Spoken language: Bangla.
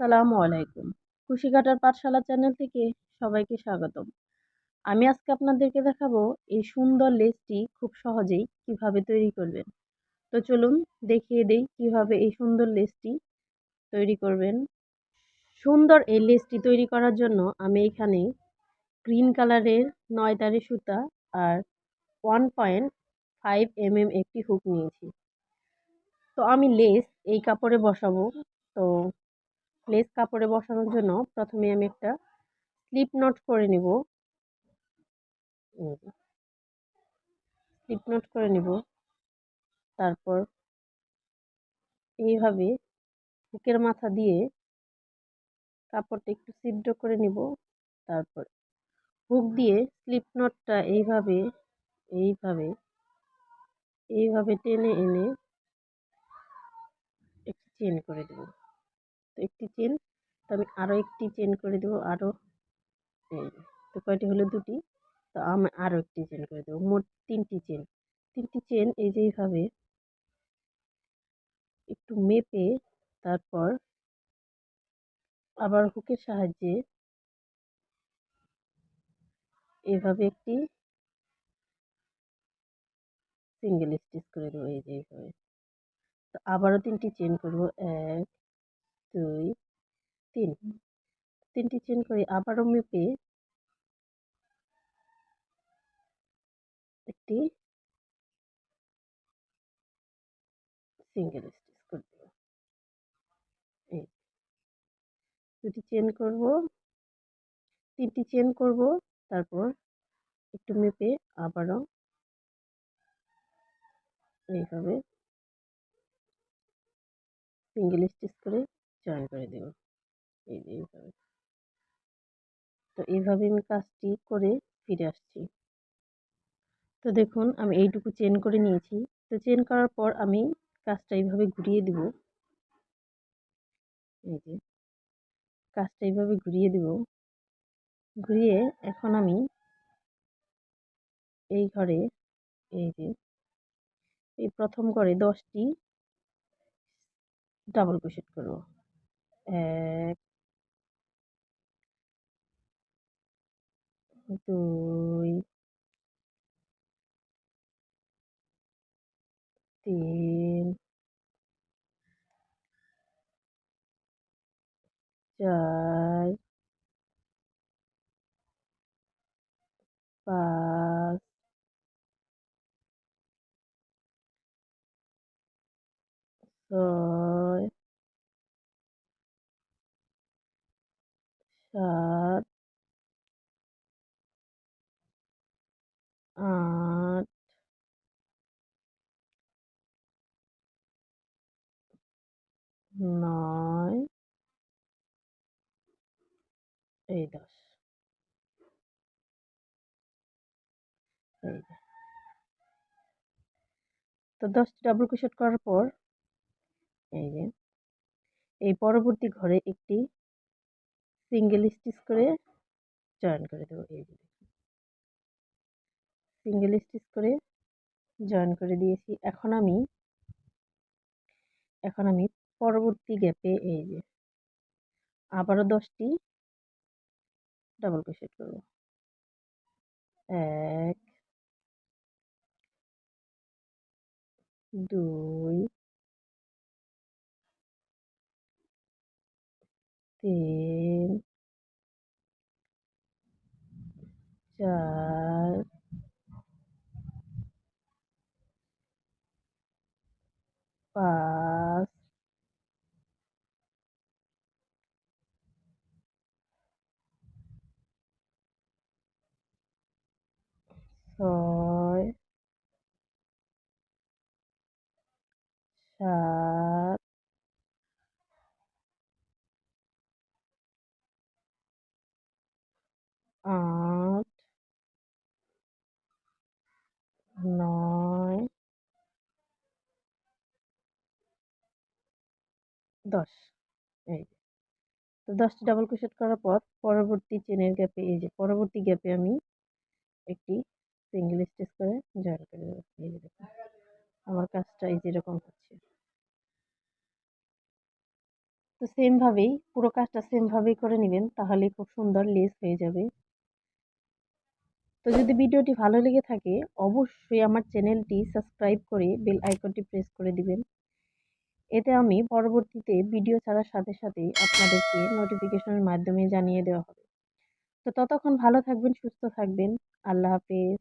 আসসালামু আলাইকুম। কুশি কাটার পাঠশালা চ্যানেল থেকে সবাইকে স্বাগতম। আমি আজকে আপনাদেরকে দেখাবো এই সুন্দর লেসটি খুব সহজেই কীভাবে তৈরি করবেন। তো চলুন দেখিয়ে দেই কীভাবে এই সুন্দর লেসটি তৈরি করবেন। সুন্দর এই লেসটি তৈরি করার জন্য আমি এখানে গ্রিন কালারের নয় তারি সুতা আর one point five M M একটি হুক নিয়েছি। তো আমি লেস এই কাপড়ে বসাবো। তো লেস কাপড়ে বসানোর জন্য প্রথমে আমি একটা স্লিপ নট করে নিব। স্লিপ নট করে নিব। তারপর এইভাবে হুকের মাথা দিয়ে কাপড়টা একটু ছিদ্র করে নিব। তারপর হুক দিয়ে স্লিপ নটটা এইভাবে এইভাবে এইভাবে টেনে এনে একটু চেন করে দেব। একটি চেন তো আমি আরও একটি চেন করে দেবো আরও তো কয়টি হলো দুটি? তো আমি আরও একটি চেন করে দেবো, মোট তিনটি চেন তিনটি চেন এই যে এইভাবে একটু মেপে তারপর আবার হুকের সাহায্যে এভাবে একটি সিঙ্গেল স্টিচ করে দেবো, এই যে এইভাবে। তো আবারও তিনটি চেন করব, এক দুই তিন। তিনটি চেন করে আবারও মেপে একটি সিঙ্গেল স্টিচ করে দেব এই। দুটি চেন করব তিনটি চেন করব তারপর একটু মেপে আবারও এইভাবে সিঙ্গেল স্টিচ করে জয়েন করে দেব। এই যে এইভাবে। তো এইভাবে আমি কাজটি করে ফিরে আসছি। তো দেখুন, আমি এইটুকু চেন করে নিয়েছি। তো চেন করার পর আমি কাজটা এইভাবে ঘুরিয়ে দিব। এই যে। কাজটা এইভাবে ঘুরিয়ে দিব। ঘুরিয়ে এখন আমি এই ঘরে এই যে, এই প্রথম ঘরে দশটি ডাবল ক্রোশেট করব। এক দুই তিন চার পাঁচ ছয় সাত আট নয় এই দশ এই তো দশটি ডাবল ক্রোশেট করার পর, এই যে, এই পরবর্তী ঘরে একটি সিঙ্গেল স্টিচ করে জয়েন করে দেবো, এই যে সিঙ্গেল স্টিচ করে জয়েন করে দিয়েছি। এখন আমি এখন আমি পরবর্তী গ্যাপে এই যে আবারও দশটি ডাবল ক্রোশেট করব। এক, দুই, তিন চার পাঁচ ছয় নয়, দশ, এই তো দশটি ডাবল ক্রোশেট করার পর পরবর্তী চেনের গ্যাপে এই যে পরবর্তী গ্যাপে আমি একটি সিঙ্গেল স্টিচ করে জয়েন করে দেবো দেখুন, আমার কাজটা এই যেরকম হচ্ছে। তো সেমভাবেই পুরো কাজটা সেমভাবেই করে নেবেন, তাহলে খুব সুন্দর লেস হয়ে যাবে। তো যদি ভিডিওটি ভালো লেগে থাকে, অবশ্যই আমার চ্যানেলটি সাবস্ক্রাইব করে বেল আইকনটি প্রেস করে দিবেন। এতে আমি পরবর্তীতে ভিডিও ছাড়ার সাথে সাথে আপনাদেরকে নোটিফিকেশনের মাধ্যমে জানিয়ে দেওয়া হবে। তো ততক্ষণ ভালো থাকবেন, সুস্থ থাকবেন। আল্লাহ হাফেজ।